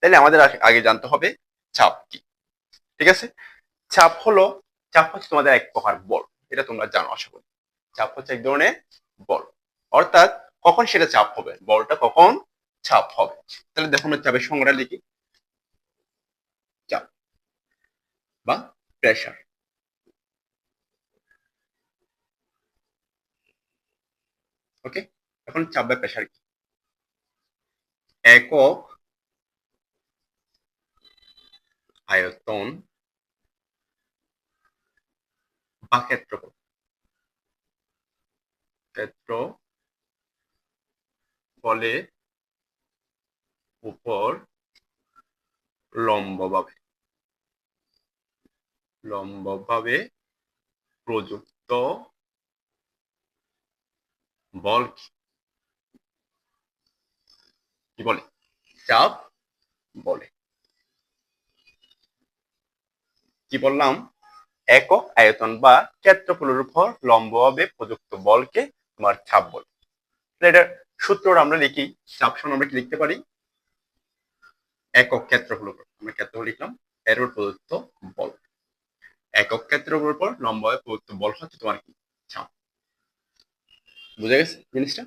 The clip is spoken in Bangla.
তাহলে আমাদের আগে- জানতে হবে চাপ কি। ঠিক আছে? চাপ হলো, চাপ হচ্ছে তোমাদের এক প্রকার বল, এটা তোমরা জানো, আশা করি। চাপ হচ্ছে এক ধরনের বল। অর্থাৎ কখন সেটা চাপ হবে, বলটা কখন চাপ হবে। তাহলে দেখো আমরা চাপের সংজ্ঞাটা লিখি। চাপ বা প্রেশার ওকে এখন চাপ বা প্রেশার কি? একক আয়তন বা ক্ষেত্রফল। ক্ষেত্র ফলে উপর লম্বভাবে লম্বভাবে প্রযুক্ত বল কি বলে? চাপ বলে। কি বললাম? একক আয়তন বা ক্ষেত্রফলের উপর লম্বভাবে প্রযুক্ত বলকে তোমার চাপ বলে। এটার সূত্রটা আমরা লিখি চাপ আমরা কি লিখতে পারি? একক ক্ষেত্রফল উপর আমরা ক্ষেত্রফল লিখলাম এর উপর প্রযুক্ত বল। একক ক্ষেত্রফলের উপর লম্বভাবে প্রযুক্ত বল হচ্ছে তোমার কি? চাপ বুঝে গেছে জিনিসটা?